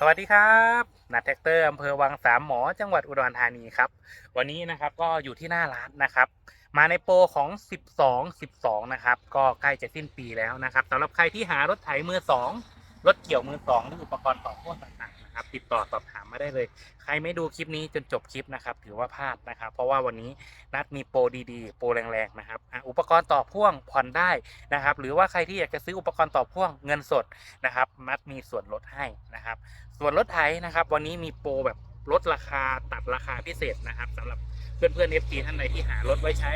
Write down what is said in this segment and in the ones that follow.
สวัสดีครับนัดแท็กเตอร์อำเภอวังสามหมอจังหวัดอุดรธานีครับ วันนี้นะครับก็อยู่ที่หน้าร้านนะครับ มาในโปรของ 12 12 นะครับ ก็ใกล้จะสิ้นปีแล้วนะครับสำหรับใครที่หารถไถมือ2รถเกี่ยวมือ2หรืออุปกรณ์ต่อพ่วงต่างๆนะครับ ติดต่อสอบถามมาได้เลย ใครไม่ดูคลิปนี้จนจบคลิปนะครับ ถือว่าพลาดนะครับ เพราะว่าวันนี้นัดมีโปรดีๆ โปรแรงๆนะครับอุปกรณ์ต่อพ่วงผ่อนได้นะครับ หรือว่าใครที่อยากจะซื้ออุปกรณ์ต่อพ่วงเงินสดนะครับ นัดมีส่วนลดให้นะครับ ส่วนรถไถนะครับ วันนี้มีโปรแบบลดราคาตัดราคาพิเศษนะครับสำหรับเพื่อนเพื่อนเอฟซีท่านใดที่หารถไว้ใช้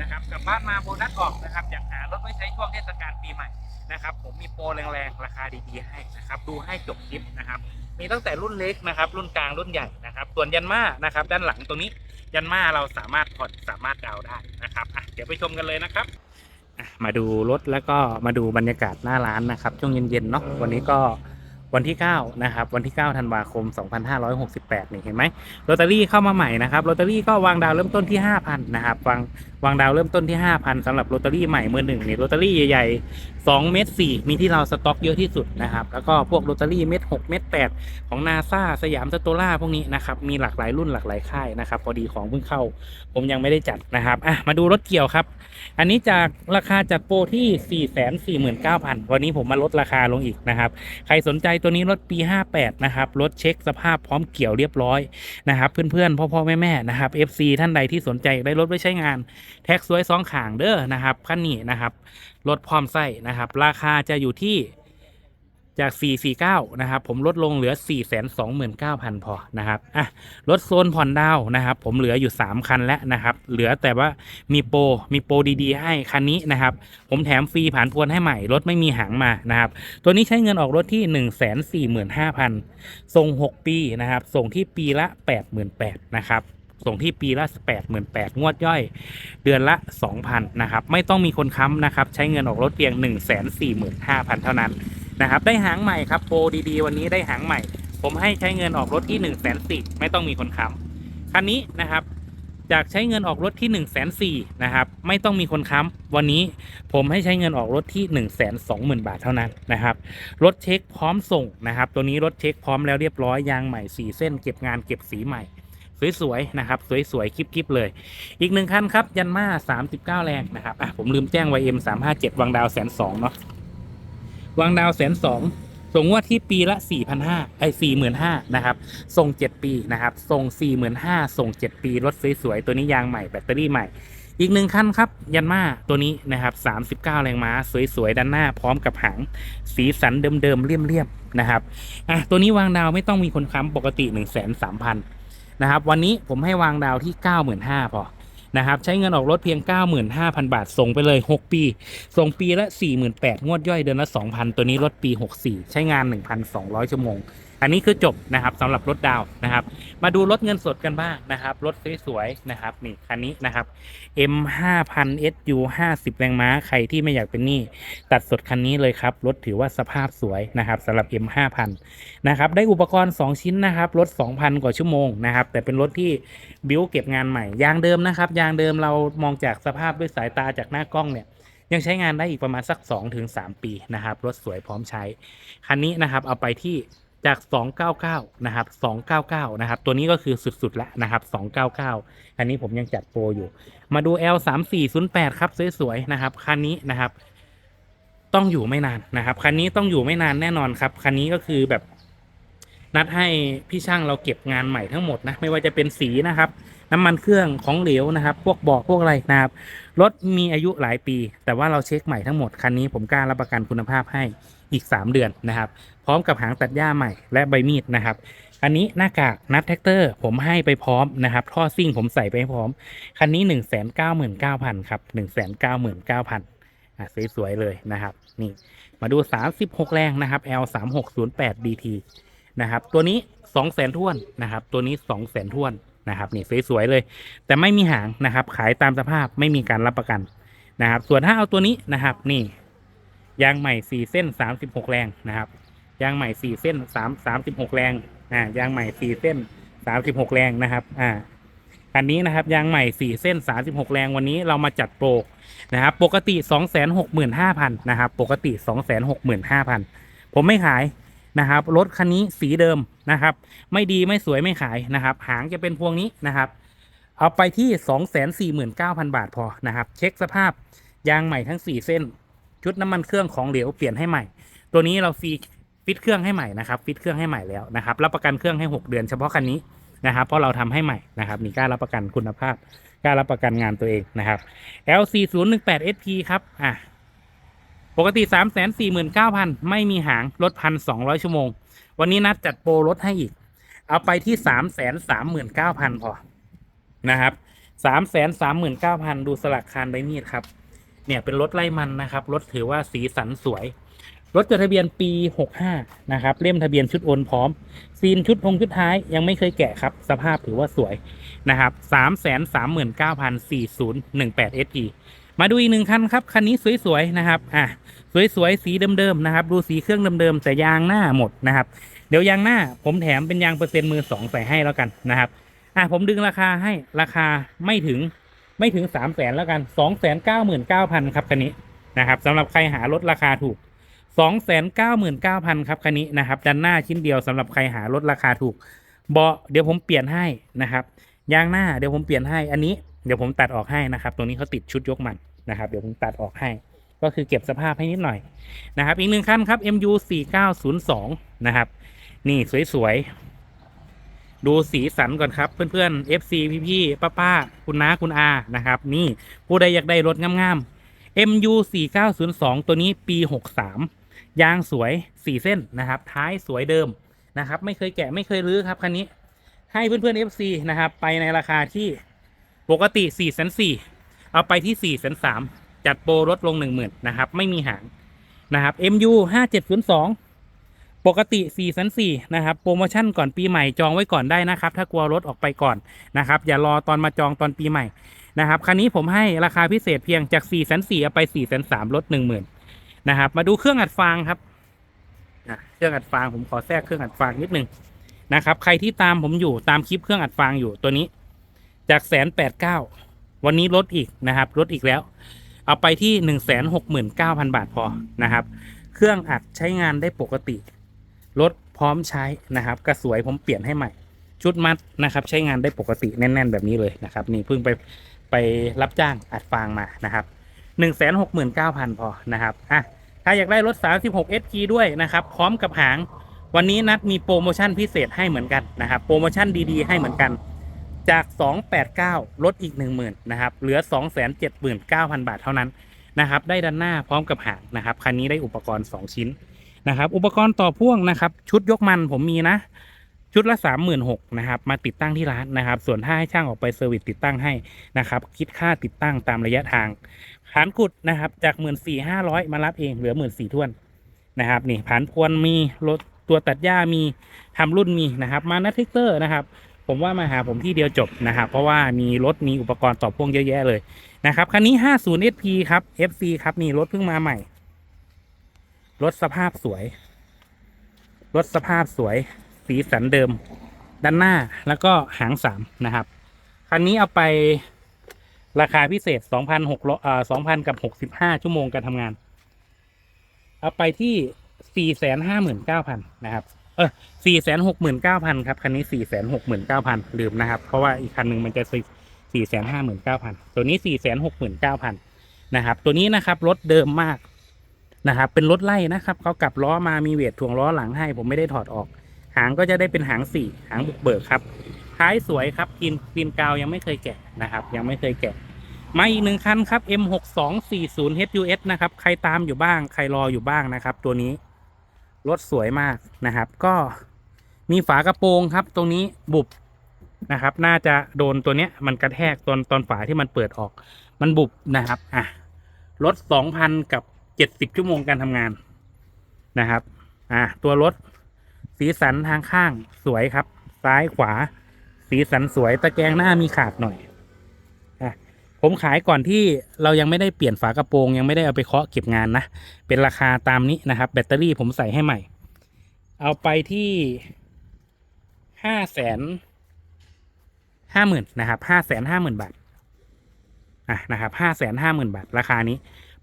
นะครับกลับบ้านมาโบนัสออกนะครับอยากหารถไว้ใช้ช่วงเทศกาลปีใหม่นะครับ ผมมีโปรแรงๆราคาดีๆให้นะครับ ดูให้จบคลิปนะครับ มีตั้งแต่รุ่นเล็กนะครับ รุ่นกลางรุ่นใหญ่นะครับ ส่วนยันมานะครับ ด้านหลังตรงนี้ยันมาเราสามารถผ่อนสามารถดาวได้นะครับอะเดี๋ยวไปชมกันเลยนะครับมาดูรถแล้วก็มาดูบรรยากาศหน้าร้านนะครับ ช่วงเย็นๆเนาะวันนี้ก็ วันที่ 9 นะครับ วันที่ 9 ธันวาคม 2568 นี่เห็นไหมลอตเตอรี่เข้ามาใหม่นะครับลอตเตอรี่ก็วางดาวเริ่มต้นที่ 5,000 นะครับ วางวางดาวเริ่มต้นที่ 5,000สำหรับลอตเตอรี่ใหม่มือหนึ่งนี่ลอตเตอรี่ใหญ่ๆ2เม็ด4มีที่เราสต็อกเยอะที่สุดนะครับ แล้วก็พวกลอตเตอรี่เม็ด6เม็ด8ของนาซาสยามสโตล่าพวกนี้นะครับ มีหลากหลายรุ่นหลากหลายค่ายนะครับ พอดีของเพิ่งเข้า ผมยังไม่ได้จัดนะครับอะมาดูรถเกี่ยวครับ อันนี้จากราคาจากโปรที่ 4 4 9 0 0 0 วันนี้ผมมาลดราคาลงอีกนะครับ ใครสนใจตัวนี้รถปี 58 นะครับรถเช็คสภาพพร้อมเกี่ยวเรียบร้อยนะครับ เพื่อนๆ พ่อๆ แม่ๆ นะครับ FC ท่านใดที่สนใจได้รถไว้ใช้งาน แท็กสวยสองขางเด้อนะครับขันนี้นะครับรถพร้อมไส้นะครับ ราคาจะอยู่ที่ จาก 449 นะครับ ผมลดลงเหลือ 429,000 พอ นะครับ อะรถโซนผ่อนดาวนะครับ ผมเหลืออยู่ 3 คันแล้วนะครับ เหลือแต่ว่ามีโปร มีโปรดีๆ ให้ คันนี้นะครับ ผมแถมฟรีผ่านพวนให้ใหม่ รถไม่มีหางมา นะครับ ตัวนี้ใช้เงินออกรถที่ 1 4 5 0 0 0 ส่ง 6 ปี นะครับ ส่งที่ปีละ 88,000นะครับส่งที่ปีละ 88,000งวดย่อย เดือนละ 2,000 นะครับ ไม่ต้องมีคนค้ำนะครับ ใช้เงินออกรถเพียง 145,000 เท่านั้น นะครับ ได้หางใหม่ครับโปรดีๆ วันนี้ได้หางใหม่ ผมให้ใช้เงินออกรถที่1นึ่งแสนสี่ไม่ต้องมีคนค้ำคันนี้นะครับ จากใช้เงินออกรถที่1นึ่งแสนสี่นะครับไม่ต้องมีคนค้ำวันนี้ผมให้ใช้เงินออกรถที่1นึ่งแสนสองหมื่นบาทเท่านั้นนะครับรถเช็คพร้อมส่งนะครับ ตัวนี้รถเช็คพร้อมแล้วเรียบร้อยยางใหม่สีเส้น เก็บงานเก็บสีใหม่สวยๆนะครับสวยๆคลิปๆเลย อีกหนึ่งคันครับยันมา39 แรงนะครับอะผมลืมแจ้ง YM 357วังดาวแสนสองเนาะ วังดาวแสนสองส่งงวดที่ปีละ 4,500ไอ้45,000นะครับ ส่ง 7 ปีนะครับ ส่ง 45,000 ส่ง 7 ปี รถสวยๆ ตัวนี้ยางใหม่ แบตเตอรี่ใหม่ อีกหนึ่งคันครับ ยันมาตัวนี้นะครับ39 แรงม้า สวยๆ ด้านหน้า พร้อมกับหาง สีสันเดิมๆเลี่ยมๆนะครับ อะ ตัวนี้วางดาวไม่ต้องมีคนค้ำปกติ 1 3 0 0 0นะครับ วันนี้ผมให้วางดาวที่ 95,000พอ นะครับใช้เงินออกรถเพียง 95,000 บาท ส่งไปเลย 6 ปี ส่งปีละ 48,000งวดย่อยเดือนละ 2,000 ตัวนี้รถปี 64 ใช้งาน 1,200 ชั่วโมง อันนี้คือจบนะครับสำหรับรถดาวนะครับ มาดูรถเงินสดกันบ้างนะครับรถสวยๆนะครับนี่คันนี้นะครับ M 5000 SU 50 แรงม้าใครที่ไม่อยากเป็นหนี้ตัดสดคันนี้เลยครับรถถือว่าสภาพสวยนะครับสำหรับ M 5000นะครับได้อุปกรณ์ 2 ชิ้นนะครับรถ 2,000 กว่าชั่วโมงนะครับแต่เป็นรถที่บิวเก็บงานใหม่ยางเดิมนะครับยางเดิมเรามองจากสภาพด้วยสายตาจากหน้ากล้องเนี่ยยังใช้งานได้อีกประมาณสัก 2-3 ปีนะครับรถสวยพร้อมใช้คันนี้นะครับเอาไปที่ จาก 299 นะครับ 299 นะครับ ตัวนี้ก็คือสุดๆแล้วนะครับ 299 อันนี้ผมยังจัดโปรอยู่ มาดู L 3 4 0 8 ครับสวยๆนะครับ คันนี้นะครับ ต้องอยู่ไม่นานนะครับ คันนี้ต้องอยู่ไม่นานแน่นอนครับ คันนี้ก็คือแบบ นัดให้พี่ช่างเราเก็บงานใหม่ทั้งหมดนะ ไม่ว่าจะเป็นสีนะครับ น้ำมันเครื่องของเหลวนะครับ พวกบอกพวกอะไรนะครับรถมีอายุหลายปี แต่ว่าเราเช็คใหม่ทั้งหมดคันนี้ผมกล้ารับประกันคุณภาพให้อีก 3 เดือนนะครับ พร้อมกับหางตัดหญ้าใหม่และใบมีดนะครับ อันนี้หน้ากากนัดแท็กเตอร์ ผมให้ไปพร้อมนะครับ ท่อซิ่งผมใส่ไปให้พร้อม คันนี้ 1 9 9 0 0 0ครับ1 9 9 9 0 0 0อะสวยๆเลยนะครับ นี่มาดู 36 แรงนะครับ L 3 6 0 8 DT นะครับ ตัวนี้ 2 0 0 0 0 0ท้วนนะครับ ตัวนี้ 2 0 0 0 0 0ท้วน นะครับนี่สวยๆเลย แต่ไม่มีหางนะครับขายตามสภาพไม่มีการรับประกันนะครับ ส่วนถ้าเอาตัวนี้นะครับนี่ยางใหม่4เส้น 36 แรงนะครับยางใหม่4เส้น3 36 แรงอ่ายางใหม่4เส้น 36 แรงนะครับอ่าอันนี้นะครับยางใหม่ 4 เส้น 36 แรงวันนี้เรามาจัดโปรนะครับปกติ 265,000นะครับปกติ 265,000 ผมไม่ขาย นะครับรถคันนี้สีเดิมนะครับ ไม่ดีไม่สวยไม่ขายนะครับ หางจะเป็นพวงนี้นะครับ เอาไปที่ 249,000 บาทพอนะครับ เช็คสภาพยางใหม่ทั้ง 4 เส้น ชุดน้ำมันเครื่องของเหลวเปลี่ยนให้ใหม่ ตัวนี้เราฟรีฟิตเครื่องให้ใหม่นะครับฟิตเครื่องให้ใหม่แล้วนะครับรับประกันเครื่องให้ 6 เดือนเฉพาะคันนี้นะครับเพราะเราทำให้ใหม่นะครับมีกล้ารับประกันคุณภาพกล้ารับประกันงานตัวเองนะครับ LC 0 1 8 SP ครับอะ ปกติ 3 4 9 0 0 0 ไม่มีหางลดพันสองชั่วโมง วันนี้นัดจัดโปรลดให้อีก เอาไปที่ 3 3 9 0 0 0 พอ นะครับ 3 3 9 0 0 0 ดูสลักคานใบมีดครับ เนี่ยเป็นรถไล่มันนะครับ รถถือว่าสีสันสวย รถจดทะเบียนปี 65 นะครับ เล่มทะเบียนชุดโอนพร้อม ซีนชุดพงชุดท้ายยังไม่เคยแกะครับ สภาพถือว่าสวยนะครับ 3 3 9 0 0 4018 SP มาดูอีกหนึ่งคันครับคันนี้สวยๆนะครับอะสวยๆสีเดิมๆนะครับดูสีเครื่องเดิมๆแต่ยางหน้าหมดนะครับ เดี๋ยวยางหน้าผมแถมเป็นยางเปอร์เซ็นต์มือสองใส่ให้แล้วกันนะครับอะผมดึงราคาให้ราคาไม่ถึงไม่ถึงสามแสนแล้วกันสองแสนเก้าหมื่นเก้าพันครับคันนี้นะครับสำหรับใครหารถราคาถูกสองแสนเก้าหมื่นเก้าพันครับคันนี้นะครับด้านหน้าชิ้นเดียวสำหรับใครหารถราคาถูกเบาะเดี๋ยวผมเปลี่ยนให้นะครับยางหน้าเดี๋ยวผมเปลี่ยนให้อันนี้ เดี๋ยวผมตัดออกให้นะครับ ตรงนี้เขาติดชุดยกมันนะครับ เดี๋ยวผมตัดออกให้ ก็คือเก็บสภาพให้นิดหน่อยนะครับ อีกหนึ่งคันครับ MU 4902นะครับ นี่สวยๆ ดูสีสันก่อนครับ เพื่อนๆ FC พี่ๆป้าๆคุณน้าคุณอานะครับ นี่ผู้ใดอยากได้รถงามๆ MU 4902 ตัวนี้ปี 63 ยางสวย 4 เส้นนะครับ ท้ายสวยเดิมนะครับ ไม่เคยแกะไม่เคยรื้อครับคันนี้ ให้เพื่อนๆ FC นะครับ ไปในราคาที่ ปกติ4 4 0 0 0เอาไปที่4 3 0 0 0จัดโปรลดลง 10,000นะครับ ไม่มีหางนะครับ MU 5702 ปกติ4 4 0 0นสี่นะครับ โปรโมชั่นก่อนปีใหม่จองไว้ก่อนได้นะครับ ถ้ากลัวรถออกไปก่อนนะครับ อย่ารอตอนมาจองตอนปีใหม่นะครับ คันนี้ผมให้ราคาพิเศษเพียงจาก4 4 0 0 0เอาไป4 3 0 0 0ลด 10,000นะครับ มาดูเครื่องอัดฟางครับอะเครื่องอัดฟางผมขอแทรกเครื่องอัดฟางนิดนึงนะครับ ใครที่ตามผมอยู่ตามคลิปเครื่องอัดฟางอยู่ตัวนี้ จากแสนแปดเก้าวันนี้ลดอีกนะครับลดอีกแล้ว เอาไปที่หนึ่งแสนหกหมื่นเก้าพันบาทพอนะครับ เครื่องอัดใช้งานได้ปกติรถพร้อมใช้นะครับ กระสวยผมเปลี่ยนให้ใหม่ ชุดมัดนะครับ ใช้งานได้ปกติแน่น ๆ แบบนี้เลยนะครับ นี่เพิ่งไปไปรับจ้างอัดฟางมานะครับหนึ่งแสนหกหมื่นเก้าพันพอนะครับอะถ้าอยากได้รถ 36 SG ด้วยนะครับ พร้อมกับหาง วันนี้นัดมีโปรโมชั่นพิเศษให้เหมือนกันนะครับ โปรโมชั่นดีๆ ให้เหมือนกัน จาก 289 ลดอีก 10,000นะครับ เหลือ 279,000 บาทเท่านั้นนะครับ ได้ด้านหน้าพร้อมกับหางนะครับ คันนี้ได้อุปกรณ์ 2 ชิ้นนะครับ อุปกรณ์ต่อพ่วงนะครับ ชุดยกมันผมมีนะ ชุดละ 36,000นะครับ มาติดตั้งที่ร้านนะครับ ส่วนถ้าให้ช่างออกไปเซอร์วิสติดตั้งให้นะครับ คิดค่าติดตั้งตามระยะทางผานกุดนะครับ จาก14,500 มารับเอง เหลือ 14,000ท้วนนะครับ นี่ผานพวนมีรถตัวตัดหญ้ามีทำรุ่นมีนะครับ มานัททิกเตอร์นะครับ ผมว่ามาหาผมที่เดียวจบนะครับ เพราะว่ามีรถมีอุปกรณ์ต่อพ่วงเยอะแยะเลยนะครับคันนี้ 50 SP ครับ FC ครับนี่รถเพิ่งมาใหม่ รถสภาพสวย รถสภาพสวย สีสันเดิม ด้านหน้าแล้วก็หางสามนะครับคันนี้เอาไปราคาพิเศษ 2,600เอ่อ2,000 กับ 65 ชั่วโมงการทำงาน เอาไปที่ 459,000 นะครับ เออสี่แสนหกหมื่นเก้าพันครับ คันนี้สี่แสนหกหมื่นเก้าพันลืมนะครับ เพราะว่าอีกคันหนึ่งมันจะสี่แสนห้าหมื่นเก้าพันตัวนี้สี่แสนหกหมื่นเก้าพันนะครับ ตัวนี้นะครับรถเดิมมากนะครับ เป็นรถไล่นะครับเขากลับล้อมามีเวทถ่วงล้อหลังให้ ผมไม่ได้ถอดออก หางก็จะได้เป็นหางสี่หางบุกเบิกครับท้ายสวยครับกินกินกาวยังไม่เคยแกะนะครับ ยังไม่เคยแกะมาอีกหนึ่งคันครับ M6240 HUS นะครับ ใครตามอยู่บ้าง ใครรออยู่บ้างนะครับ ตัวนี้ รถสวยมากนะครับ ก็มีฝากระโปรงครับ ตรงนี้บุบนะครับ น่าจะโดนตัวเนี้ย มันกระแทกตอนตอนฝาที่มันเปิดออก มันบุบนะครับอะรถสองพันกับเจ็ดสิบชั่วโมงการทำงานนะครับ อะตัวรถสีสันทางข้างสวยครับ ซ้ายขวา สีสันสวยตะแกรงหน้ามีขาดหน่อย ผมขายก่อนที่เรายังไม่ได้เปลี่ยนฝากระโปรง ยังไม่ได้เอาไปเคาะเก็บงานนะ เป็นราคาตามนี้นะครับ แบตเตอรี่ผมใส่ให้ใหม่ เอาไปที่ห้าแสนห้าหมื่นนะครับห้าแสนห้าหมื่นบาทอะนะครับห้าแสนห้าหมื่นบาท ราคานี้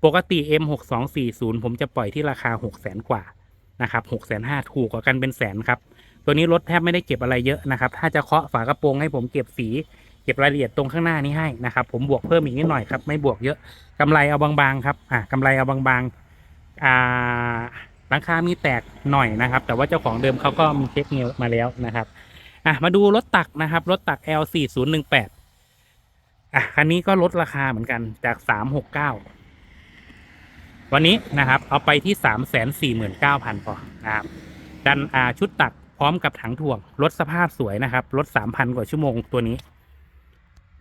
ปกติ M หกสองสี่ศูนย์ผมจะปล่อยที่ราคาหกแสนกว่านะครับหกแสนห้าถูกกว่ากันเป็นแสนครับ ตัวนี้รถแทบไม่ได้เก็บอะไรเยอะนะครับ ถ้าจะเคาะฝากระโปรงให้ผมเก็บสี เก็บรายละเอียดตรงข้างหน้านี้ให้นะครับ ผมบวกเพิ่มอีกนิดหน่อยครับ ไม่บวกเยอะกำไรเอาบางๆครับอ่ากำไรเอาบางๆอ่าราคามีแตกหน่อยนะครับ แต่ว่าเจ้าของเดิมเขาก็มีเช็คเงินมาแล้วนะครับอะมาดูรถตักนะครับรถตัก L 4 0 1 8อะคันนี้ก็ลดราคาเหมือนกันจาก 369 วันนี้นะครับ เอาไปที่ 349,000พอนะครับดันอาชุดตักพร้อมกับถังถ่วง รถสภาพสวยนะครับ รถ 3,000 กว่าชั่วโมงตัวนี้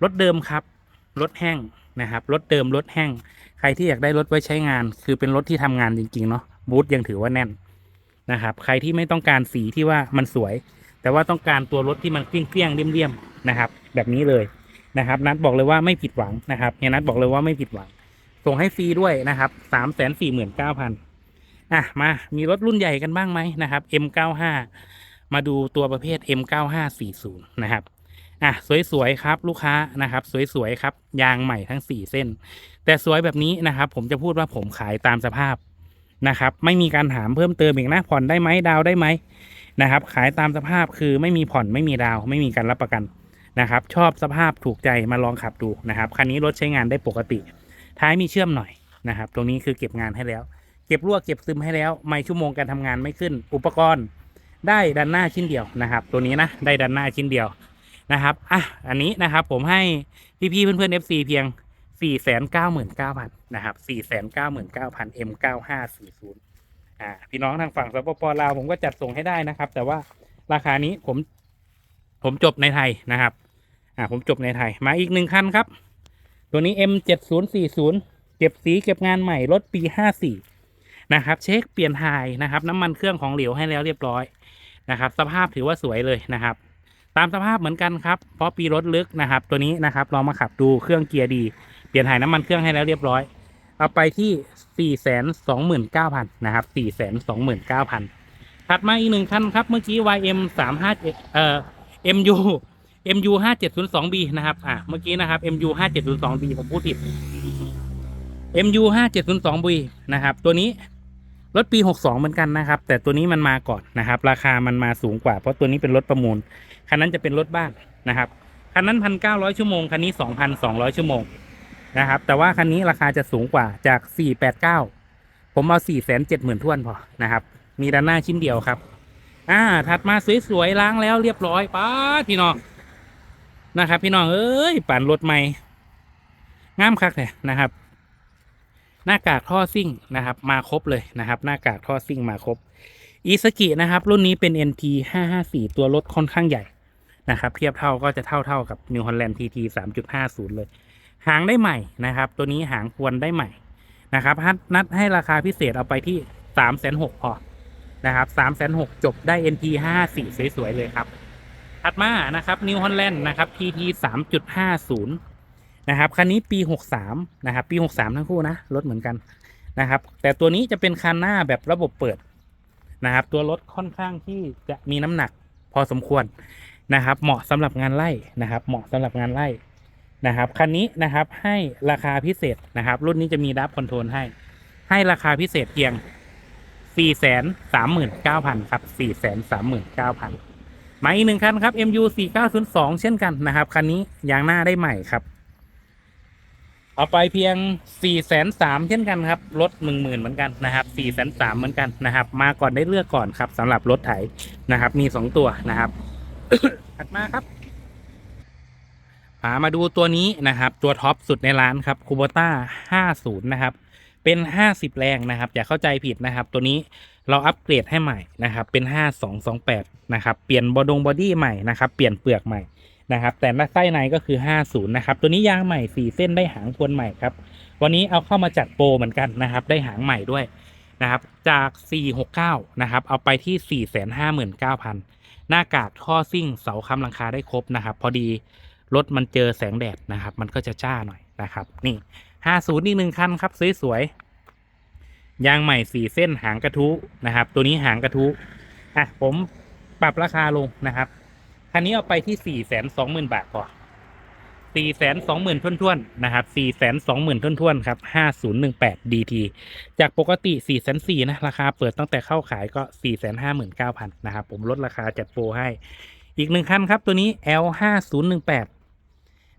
รถเดิมครับ รถแห้งนะครับรถเดิมรถแห้ง ใครที่อยากได้รถไว้ใช้งาน คือเป็นรถที่ทำงานจริง ๆ เนาะบูธยังถือว่าแน่นนะครับ ใครที่ไม่ต้องการสีที่ว่ามันสวย แต่ว่าต้องการตัวรถที่มันเกลี้ยงๆเลี่ยมๆนะครับ แบบนี้เลยนะครับ นัดบอกเลยว่าไม่ผิดหวังนะครับเฮียนัดบอกเลยว่าไม่ผิดหวัง ส่งให้ฟรีด้วยนะครับสามแสนสี่หมื่นเก้าพันอะมา มีรถรุ่นใหญ่กันบ้างไหมนะครับ M95 มาดูตัวประเภท M9540 นะครับ อะสวยๆครับลูกค้านะครับ สวยๆครับ ยางใหม่ทั้ง 4 เส้น แต่สวยแบบนี้นะครับ ผมจะพูดว่าผมขายตามสภาพนะครับ ไม่มีการถามเพิ่มเติมอีกนะผ่อนได้ไหมดาวได้ไหมนะครับ ขายตามสภาพคือไม่มีผ่อนไม่มีดาว ไม่มีการรับประกันนะครับ ชอบสภาพถูกใจมาลองขับดูนะครับคันนี้รถใช้งานได้ปกติ ท้ายมีเชื่อมหน่อยนะครับ ตรงนี้คือเก็บงานให้แล้ว เก็บรั่วเก็บซึมให้แล้ว ไม่ชั่วโมงการทำงานไม่ขึ้น อุปกรณ์ ได้ดันหน้าชิ้นเดียวนะครับ ตัวนี้นะได้ดันหน้าชิ้นเดียว นะครับอะอันนี้นะครับผมให้พี่ๆเพื่อนๆ FC เพียง 4 9 9 0 0 0นะครับ4 9 9 9 0 0 M9540 อ่าพี่น้องทางฝั่งสปปลาวผมก็จัดส่งให้ได้นะครับ แต่ว่าราคานี้ผมผมจบในไทยนะครับ อ่าผมจบในไทย มาอีกหนึ่งคันครับ ตัวนี้ M7040 เก็บสีเก็บงานใหม่รถปี 54 นะครับ เช็คเปลี่ยนไทยนะครับ น้ำมันเครื่องของเหลวให้แล้วเรียบร้อยนะครับ สภาพถือว่าสวยเลยนะครับ ตามสภาพเหมือนกันครับ เพราะปีรถลึกนะครับ ตัวนี้นะครับลองมาขับดูเครื่องเกียร์ดี เปลี่ยนถ่ายน้ำมันเครื่องให้แล้วเรียบร้อย เอาไปที่ 4 2 9 0 0 0นะครับ4 2 9 0 0 0ถัดมาอีกหนึ่งคันครับ เมื่อกี้ YM 3 5เอ่อ MU MU 5 7 0 2 B นะครับ อะเมื่อกี้นะครับ MU 5 7 0 2 B ผมพูดผิด MU 5 7 0 2 B นะครับ ตัวนี้รถปี 62 เหมือนกันนะครับ แต่ตัวนี้มันมาก่อนนะครับ ราคามันมาสูงกว่า เพราะตัวนี้เป็นรถประมูล คันนั้นจะเป็นรถบ้านนะครับคันนั้น1,900ชั่วโมงคันนี้2,200ชั่วโมงนะครับแต่ว่าคันนี้ราคาจะสูงกว่าจาก489ผมเอา470,000ท้วนพอนะครับ มีด้านหน้าชิ้นเดียวครับ อ่า ถัดมาสวยๆล้างแล้วเรียบร้อยป้าพี่น้องนะครับ พี่น้องเอ้ยปั่นรถใหม่งามคักเลยนะครับ หน้ากากท่อซิ่งนะครับ มาครบเลยนะครับ หน้ากากท่อซิ่งมาครบอีสกินะครับ รุ่นนี้เป็น NT 554 ตัวรถค่อนข้างใหญ่ นะครับเทียบเท่าก็จะเท่าเท่ากับ New Holland TT 3.50 เลย หางได้ใหม่นะครับ ตัวนี้หางควรได้ใหม่นะครับฮัทนัดให้ราคาพิเศษเอาไปที่ 3 6 0 0 0พอนะครับ3 6 0 0 0จบได้ NT 554สวยๆเลยครับถัดมานะครับ New Holland นะครับ TT 3.50 นะครับคันนี้ปี 63 นะครับ ปี 63 ทั้งคู่นะรถเหมือนกันนะครับ แต่ตัวนี้จะเป็นคันหน้าแบบระบบเปิดนะครับ ตัวรถค่อนข้างที่จะมีน้ำหนักพอสมควร นะครับ เหมาะสำหรับงานไล่นะครับ เหมาะสำหรับงานไล่นะครับคันนี้นะครับให้ราคาพิเศษนะครับ รุ่นนี้จะมีดับคอนโทรลให้ ให้ราคาพิเศษเพียง 439,000 ครับ 439,000มาอีกหนึ่งคันครับ MU 4902 เช่นกันนะครับ คันนี้ยางหน้าได้ใหม่ครับ เอาไปเพียง403เช่นกันครับรถ10,000เหมือนกันนะครับ403เหมือนกันนะครับ มาก่อนได้เลือกก่อนครับสำหรับรถไถนะครับ มี 2 ตัวนะครับ ถัดมาครับพามาดูตัวนี้นะครับ ตัวท็อปสุดในร้านครับคูโบต้า50นย์นะครับ เป็น50แรงนะครับ อย่าเข้าใจผิดนะครับ ตัวนี้เราอัปเกรดให้ใหม่นะครับ เป็น5228นะครับ เปลี่ยนบอดงบอดี้ใหม่นะครับ เปลี่ยนเปลือกใหม่นะครับ แต่ไส้ในก็คือ50นย์นะครับ ตัวนี้ยางใหม่4เส้นได้หางพวนใหม่ครับ วันนี้เอาเข้ามาจัดโปรเหมือนกันนะครับ ได้หางใหม่ด้วยนะครับ จาก469นะครับ เอาไปที่459,000หน้า หน้ากากท่อซิ่งเสาค้ำหลังคาได้ครบนะครับ พอดีรถมันเจอแสงแดดนะครับ มันก็จะจ้าหน่อยนะครับ นี่50อีกหนึ่งคันครับสวยๆยางใหม่สี่เส้นหางกระทุนะครับ ตัวนี้หางกระทุอะผมปรับราคาลงนะครับคันนี้เอาไปที่สี่แสนสองหมื่นบาทพอ สี่แสนสองหมื่นท่วนๆนะครับสี่แสนสองหมื่นท่วนๆครับห้าศูนย์หนึ่งแปด DT จากปกติสี่แสนสี่นะ ราคาเปิดตั้งแต่เข้าขายก็สี่แสนห้าหมื่นเก้าพันนะครับ ผมลดราคาจัดโปรให้ อีกหนึ่งคันครับตัวนี้ L ห้าศูนย์หนึ่งแปด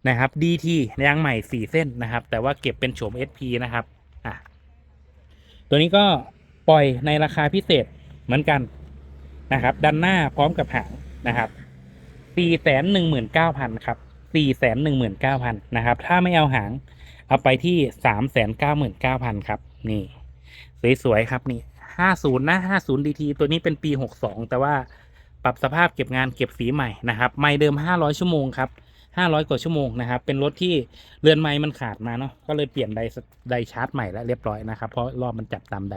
นะครับ DT ยางใหม่สี่เส้นนะครับ แต่ว่าเก็บเป็นโฉม SP นะครับอะตัวนี้ก็ปล่อยในราคาพิเศษเหมือนกันนะครับ ดันหน้าพร้อมกับหางนะครับสี่แสนหนึ่งหมื่นเก้าพันครับ สี่แสนหนึ่งหมื่นเก้าพันนะครับ ถ้าไม่เอาหาง เอาไปที่สามแสนเก้าหมื่นเก้าพันครับ นี่ สวย ๆ ครับนี่ห้าศูนย์นะห้าศูนย์ดีทีตัวนี้เป็นปีหกสองแต่ว่าปรับสภาพเก็บงานเก็บสีใหม่นะครับ ไม่เดิมห้าร้อยชั่วโมงครับห้าร้อยกว่าชั่วโมงนะครับ เป็นรถที่เรือนไม้มันขาดมาเนาะ ก็เลยเปลี่ยนไดไดชาร์จใหม่แล้วเรียบร้อยนะครับ เพราะรอบมันจับตามได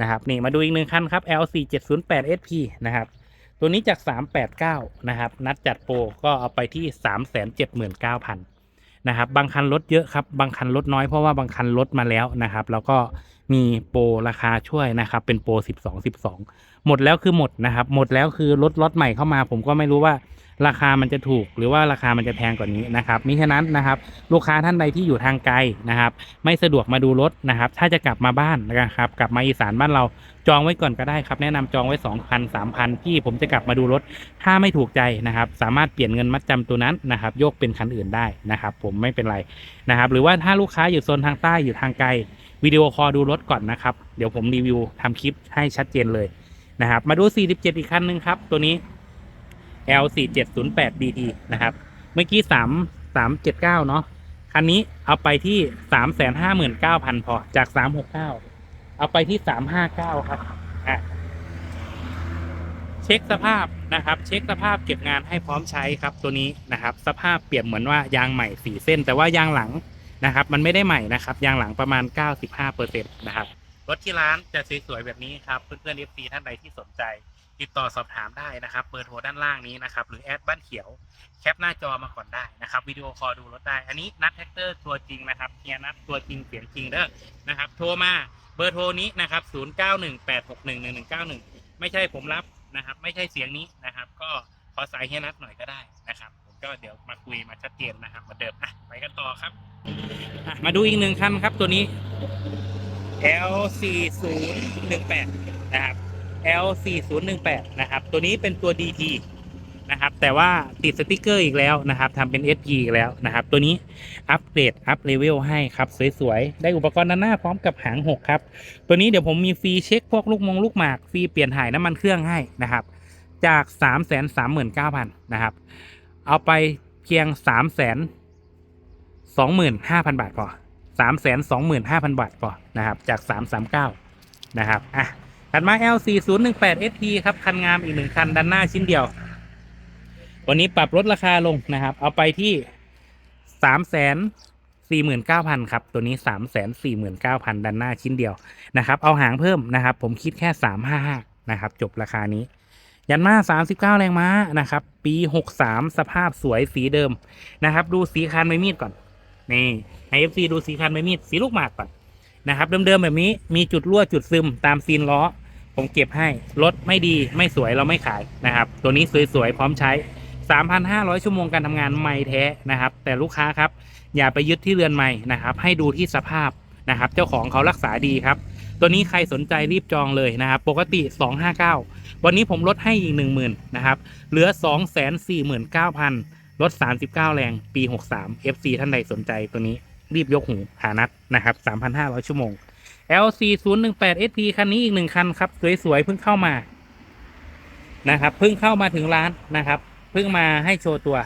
นะครับ นี่มาดูอีกหนึ่งคันครับ L4 708 SP นะครับ ตัวนี้จาก 389 นะครับ นัดจัดโปรก็เอาไปที่ 379,000 นะครับ บางคันลดเยอะครับ บางคันลดน้อยเพราะว่าบางคันลดมาแล้วนะครับ แล้วก็มีโปรราคาช่วยนะครับ เป็นโปร 12 12 หมดแล้วคือหมดนะครับ หมดแล้วคือรถล็อตใหม่เข้ามา ผมก็ไม่รู้ว่า ราคามันจะถูกหรือว่าราคามันจะแพงกว่านี้นะครับมิฉะนั้นนะครับลูกค้าท่านใดที่อยู่ทางไกลนะครับ ไม่สะดวกมาดูรถนะครับ ถ้าจะกลับมาบ้านนะครับ กลับมาอีสานบ้านเราจองไว้ก่อนก็ได้ครับ แนะนำจองไว้2 0 0 0 3,000 พี่ผมจะกลับมาดูรถ ถ้าไม่ถูกใจนะครับ สามารถเปลี่ยนเงินมัดจำตัวนั้นนะครับ โยกเป็นคันอื่นได้นะครับ ผมไม่เป็นไรนะครับ หรือว่าถ้าลูกค้าอยู่โซนทางใต้อยู่ทางไกลวิดีโอคอลดูรถก่อนนะครับ เดี๋ยวผมรีวิวทำคลิปให้ชัดเจนเลยนะครับ มาดู 47 อีกคันหนึ่งครับ ตัวนี้ L4708 DT นะครับ เมื่อกี้ 3 379 เนาะคันนี้เอาไปที่ 359,000 พอจาก 369 เอาไปที่ 359 ครับอะเช็คสภาพนะครับ เช็คสภาพเก็บงานให้พร้อมใช้ครับตัวนี้นะครับ สภาพเปรียบเหมือนว่ายางใหม่สี่เส้น แต่ว่ายางหลังนะครับ มันไม่ได้ใหม่นะครับ ยางหลังประมาณ 95%นะครับรถที่ร้านจะสวยๆแบบนี้ครับเพื่อนๆ FC ท่านใดที่สนใจ ติดต่อสอบถามได้นะครับเบอร์โทรด้านล่างนี้นะครับ หรือแอดบ้านเขียวแคปหน้าจอมาก่อนได้นะครับวิดีโอคอลดูรถได้ อันนี้นัดแท็กเตอร์ตัวจริงนะครับเฮียนัดตัวจริงเสียงจริงเด้อนะครับ โทรมาเบอร์โทรนี้นะครับ 0918611191 ไม่ใช่ผมรับนะครับ ไม่ใช่เสียงนี้นะครับ ก็ขอสายเฮียนัดหน่อยก็ได้นะครับผมก็เดี๋ยวมาคุยมาชัดเจนนะครับมาเดิมอะไปกันต่อครับ มาดูอีกหนึ่งคันครับตัวนี้ L4018 นะครับ L4018 นะครับ ตัวนี้เป็นตัว DT นะครับ แต่ว่าติดสติกเกอร์อีกแล้วนะครับทำเป็น SP อีกแล้วนะครับ ตัวนี้อัปเกรด อัปเลเวลให้ครับ สวยๆ ได้อุปกรณ์ด้านหน้าพร้อมกับหาง6ครับ ตัวนี้เดี๋ยวผมมีฟรีเช็คพวกลูกมงลูกหมาก ฟรีเปลี่ยนถ่ายน้ำมันเครื่องให้นะครับ จาก 3 3 9 0 0 0นะครับ เอาไปเพียง 3 2 5 0 0 0 บาทพอ3 2 5 0 0 0 บาทพอนะครับ จาก 339นะครับ อะ ถัดมา L4018 SP ครับคันงามอีกหนึ่งคันด้านหน้าชิ้นเดียว วันนี้ปรับลดราคาลงนะครับ เอาไปที่สามแสนสี่หมื่นเก้าพันครับ ตัวนี้สามแสนสี่หมื่นเก้าพันด้านหน้าชิ้นเดียวนะครับ เอาหางเพิ่มนะครับ ผมคิดแค่สามห้าห้านะครับ จบราคานี้ ยันมาสามสิบเก้าแรงม้านะครับ ปีหกสามสภาพสวยสีเดิมนะครับ ดูสีคันใบมีดก่อน นี่ให้เอฟซีดูสีคันใบมีดสีลูกหมากก่อนนะครับ เดิมๆแบบนี้มีจุดรั่วจุดซึมตามซีนล้อ ผมเก็บให้ รถไม่ดีไม่สวยเราไม่ขายนะครับ ตัวนี้สวยๆ พร้อมใช้ 3,500 ชั่วโมงการทำงานไม่แท้นะครับ แต่ลูกค้าครับ อย่าไปยึดที่เรือนใหม่นะครับ ให้ดูที่สภาพนะครับ เจ้าของเขารักษาดีครับ ตัวนี้ใครสนใจรีบจองเลยนะครับ ปกติ 259 วันนี้ผมลดให้อีก 10,000นะครับ เหลือ 249,000 ลด 39 แรง ปี 63 FC ท่านใดสนใจตัวนี้รีบยกหูหานัดนะครับ 3,500 ชั่วโมง LC 0 1 8 SP คันนี้อีกหนึ่งคันครับ สวยๆเพิ่งเข้ามา นะครับเพิ่งเข้ามาถึงร้านนะครับเพิ่งมาให้โชว์ตัว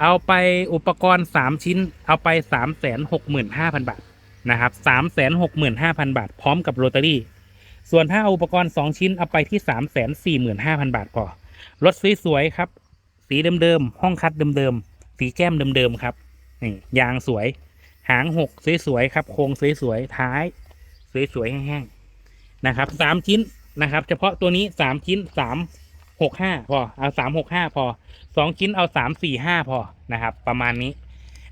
เอาไปอุปกรณ์สามชิ้น เอาไปสามแสนหกหมื่นห้าพันบาทนะครับสามแสนหกหมื่นห้าพันบาท พร้อมกับโรตารี่ ส่วนถ้าเอาอุปกรณ์สองชิ้นเอาไปที่สามแสนสี่หมื่นห้าพันบาทพอรถสวยๆครับ สีเดิมๆห้องคัดเดิมๆสีแก้มเดิมๆครับนี่ยางสวย หางหกสวยๆครับโครงสวยๆท้าย สวยๆแห้งๆนะครับสามชิ้นนะครับ เฉพาะตัวนี้สามชิ้นสามหกห้าพอเอาสามหกห้าพอสองชิ้นเอาสามสี่ห้าพอนะครับ ประมาณนี้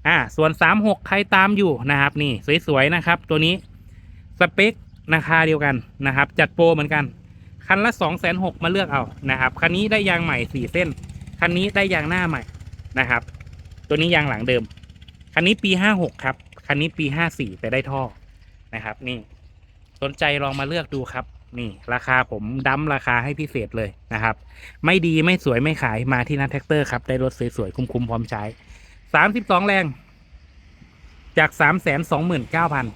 อ่า ส่วนสามหกใครตามอยู่นะครับ นี่สวยๆนะครับ ตัวนี้สเปคราคาเดียวกันนะครับ จัดโปรเหมือนกัน คันละสองแสนหกมาเลือกเอานะครับ คันนี้ได้ยางใหม่สี่เส้น คันนี้ได้ยางหน้าใหม่นะครับ ตัวนี้ยางหลังเดิม คันนี้ปีห้าหกครับ คันนี้ปีห้าสี่แต่ได้ท่อนะครับ นี่ สนใจลองมาเลือกดูครับ นี่ ราคาผมดั้มราคาให้พิเศษเลยนะครับ ไม่ดีไม่สวยไม่ขายมาที่นัทแท็กเตอร์ครับ ได้รถสวยๆคุ้มๆพร้อมใช้สามสิบสองแรง จากสามแสนสองหมื่นเก้าพัน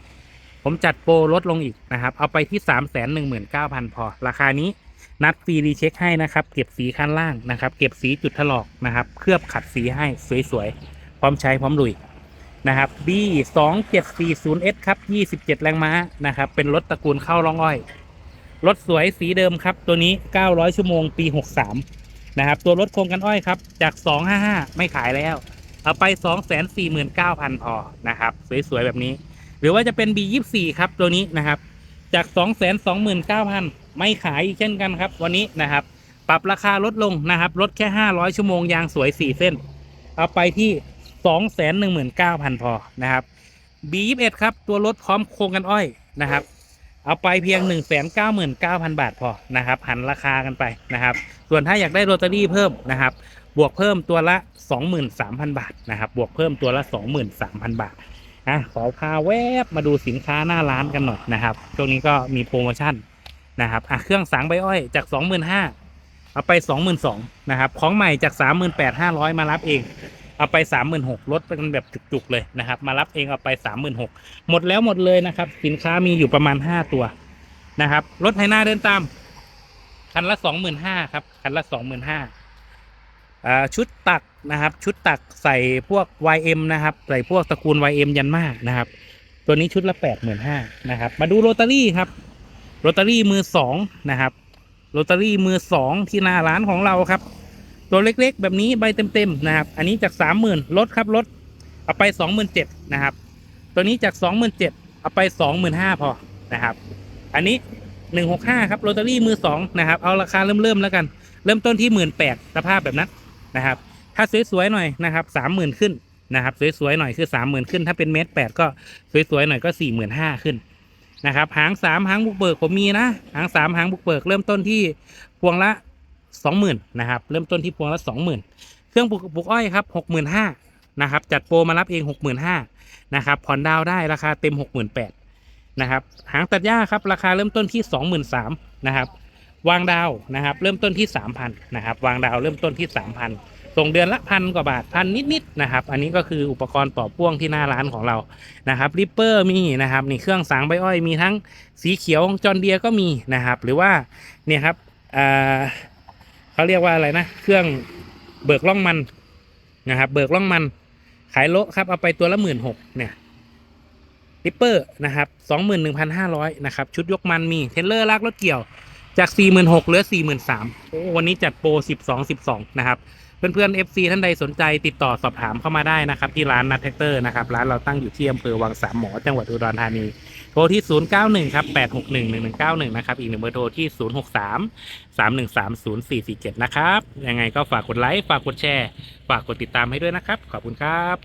ผมจัดโปรลดลงอีกนะครับ เอาไปที่สามแสนหนึ่งหมื่นเก้าพันพอ ราคานี้นัดฟรีรีเช็คให้นะครับ เก็บสีข้างล่างนะครับ เก็บสีจุดถลอกนะครับ เคลือบขัดสีให้สวยๆ พร้อมใช้พร้อมลุย นะครับ B 2 7 4 0 S ครับ 27 แรงม้านะครับ เป็นรถตระกูลเข้าร้องอ้อย รถสวยสีเดิมครับ ตัวนี้ 900 ชั่วโมง ปี 63 นะครับ ตัวรถโครงกันอ้อยครับ จาก 255 ไม่ขายแล้ว เอาไป 249,000 พอ นะครับ สวยๆ แบบนี้ หรือว่าจะเป็น B24 ครับ ตัวนี้นะครับ จาก 229,000 ไม่ขายเช่นกันครับ วันนี้นะครับ ปรับราคาลดลงนะครับ ลดแค่ 500 ชั่วโมง ยางสวย 4 เส้น เอาไปที่ 219,000 พอนะครับ B21 ครับ ตัวรถพร้อมโครงกันอ้อยนะครับ เอาไปเพียง 199,000 บาทพอนะครับหันราคากันไปนะครับ ส่วนถ้าอยากได้โรตารี่เพิ่มนะครับ บวกเพิ่มตัวละ 23,000 บาทนะครับ บวกเพิ่มตัวละ 23,000 บาทอะขอพาแวบมาดูสินค้าหน้าร้านกันหน่อยนะครับช่วงนี้ก็มีโปรโมชั่นนะครับอะเครื่องสังใบอ้อยจาก 25,000เอาไป 22,000นะครับ ของใหม่จาก 38,500 มารับเอง เอาไป 36,000ลดเป็นแบบจุกๆเลยนะครับ มารับเองเอาไป 36,000หมดแล้วหมดเลยนะครับ สินค้ามีอยู่ประมาณ 5 ตัวนะครับรถไถนาเดินตาม คันละ 25,000ครับคันละ 25,000อ่าชุดตักนะครับชุดตักใส่พวก YM นะครับใส่พวกตระกูล YM ยันมากนะครับ ตัวนี้ชุดละ 85,000นะครับ มาดูโรตารี่ครับโรตารี่มือสองนะครับโรตารี่มือสองที่หน้าร้านของเราครับ ตัวเล็กๆ แบบนี้ใบเต็มๆนะครับ อันนี้จากสามหมื่นลดครับลดเอาไปสองหมื่นเจ็ดนะครับ ตัวนี้จากสองหมื่นเจ็ดเอาไปสองหมื่นห้าพอนะครับ อันนี้หนึ่งหกห้าครับโรตารี่มือสองนะครับ เอาราคาเริ่มๆแล้วกัน เริ่มต้นที่หมื่นแปดสภาพแบบนั้นนะครับ ถ้าสวยๆหน่อยนะครับสามหมื่นขึ้นนะครับสวยๆหน่อยคือสามหมื่นขึ้น ถ้าเป็นเมตรแปดก็สวยๆหน่อยก็สี่หมื่นห้าขึ้นนะครับหางสามหางบุกเบิกผมมีนะหางสามหางบุกเบิกเริ่มต้นที่พวงละ สองหมื่นนะครับเริ่มต้นที่พวงละสองหมื่นเครื่องปลูกปลูกอ้อยครับหกหมื่นห้านะครับจัดโปรมารับเองหกหมื่นห้านะครับผ่อนดาวได้ราคาเต็มหกหมื่นแปดนะครับหางตัดหญ้าครับราคาเริ่มต้นที่สองหมื่นสามนะครับวางดาวนะครับเริ่มต้นที่สามพันนะครับวางดาวเริ่มต้นที่สามพันส่งเดือนละพันกว่าบาทพันนิดๆนะครับอันนี้ก็คืออุปกรณ์ต่อพ่วงที่หน้าร้านของเรานะครับริปเปอร์มีนะครับนี่เครื่องสางใบอ้อยมีทั้งสีเขียวจอนเดียก็มีนะครับหรือว่าเนี่ยครับอ่า เขาเรียกว่าอะไรนะ เครื่องเบิกล่องมันนะครับ เบิกล่องมัน ขายโลครับ เอาไปตัวละหมื่นหกเนี่ยริปเปอร์นะครับสองหมื่นหนึ่งพันห้าร้อยนะครับ ชุดยกมันมีเทรลเลอร์ลากรถเกี่ยวจากสี่หมื่นหกเหลือสี่หมื่นสามโอ้วันนี้จัดโปรสิบสองสิบสองนะครับ เพื่อนๆ FC ท่านใดสนใจติดต่อสอบถามเข้ามาได้นะครับ ที่ร้านนัทแท็กเตอร์นะครับ ร้านเราตั้งอยู่ที่อำเภอวังสามหมอจังหวัดอุดรธานี โทรที่ 091 ครับ 861 1191 นะครับ อีกหนึ่งเบอร์โทรที่ 063 313 0447 นะครับ ยังไงก็ฝากกดไลค์ ฝากกดแชร์ ฝากกดติดตามให้ด้วยนะครับ ขอบคุณครับ